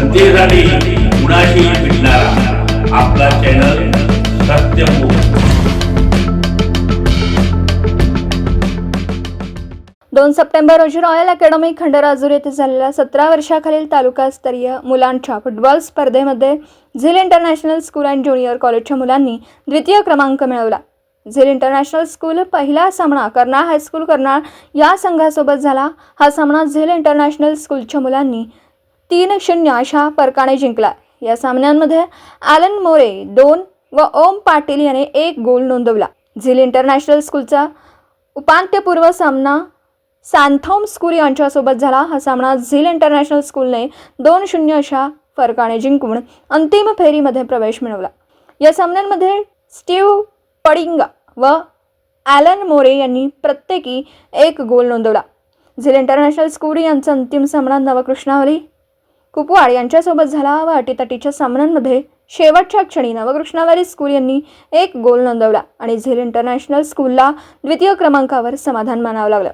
जनतेसाठी कुणाशी भेटणारा. आपला चॅनल दोन सप्टेंबर रोजी रॉयल अकॅडमी खंडराजूर येथे झालेल्या सतरा वर्षाखालील तालुकास्तरीय मुलांच्या फुटबॉल स्पर्धेमध्ये झिल इंटरनॅशनल स्कूल अँड ज्युनियर कॉलेजच्या मुलांनी द्वितीय क्रमांक मिळवला. झिल इंटरनॅशनल स्कूल पहिला सामना कर्नाळ हायस्कूल कर्नाळ या संघासोबत झाला. हा सामना झिल इंटरनॅशनल स्कूलच्या मुलांनी तीन शून्य अशा फरकाने जिंकला. या सामन्यांमध्ये ॲलन मोरे दोन व ओम पाटील याने एक गोल नोंदवला. झिल इंटरनॅशनल स्कूलचा उपांत्यपूर्व सामना सॅन्थॉम स्कूल यांच्यासोबत झाला. हा सामना झिल इंटरनॅशनल स्कूलने दोन शून्य अशा फरकाने जिंकून अंतिम फेरीमध्ये प्रवेश मिळवला. या सामन्यांमध्ये स्टीव पडिंगा व ॲलन मोरे यांनी प्रत्येकी एक गोल नोंदवला. झिल इंटरनॅशनल स्कूल यांचा अंतिम सामना नवकृष्णावली कुपवाड यांच्यासोबत झाला व अटीतटीच्या सामन्यांमध्ये शेवटच्या क्षणी नवकृष्णावारी स्कूल यांनी एक गोल नोंदवला आणि झेल इंटरनॅशनल स्कूलला द्वितीय क्रमांकावर समाधान मानावं लागलं.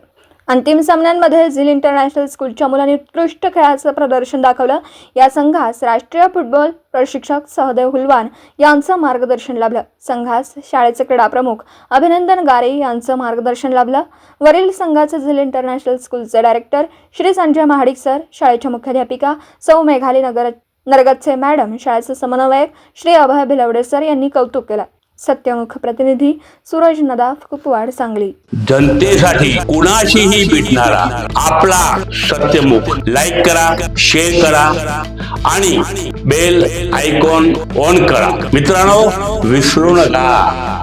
अंतिम सामन्यांमध्ये झिल इंटरनॅशनल स्कूलच्या मुलांनी उत्कृष्ट खेळाचं प्रदर्शन दाखवलं. या संघास राष्ट्रीय फुटबॉल प्रशिक्षक सहदेव हुलवान यांचं मार्गदर्शन लाभलं. संघास शाळेचे क्रीडा प्रमुख अभिनंदन गारे यांचं मार्गदर्शन लाभलं. वरील संघाचे झिल इंटरनॅशनल स्कूलचे डायरेक्टर श्री संजय महाडिक सर शाळेच्या मुख्याध्यापिका सौ मेघाली नगर नरगतचे मॅडम शाळेचे समन्वयक श्री अभय भिलवडे सर यांनी कौतुक केलं. सत्यमुख प्रतिनिधी सूरज नदाफ कुपवाड सांगली. जनतेसाठी कुणाशीही भेटणारा आपला सत्यमुख. लाईक करा शेअर करा आणि बेल आयकॉन ऑन करा. मित्रांनो विसरू नका.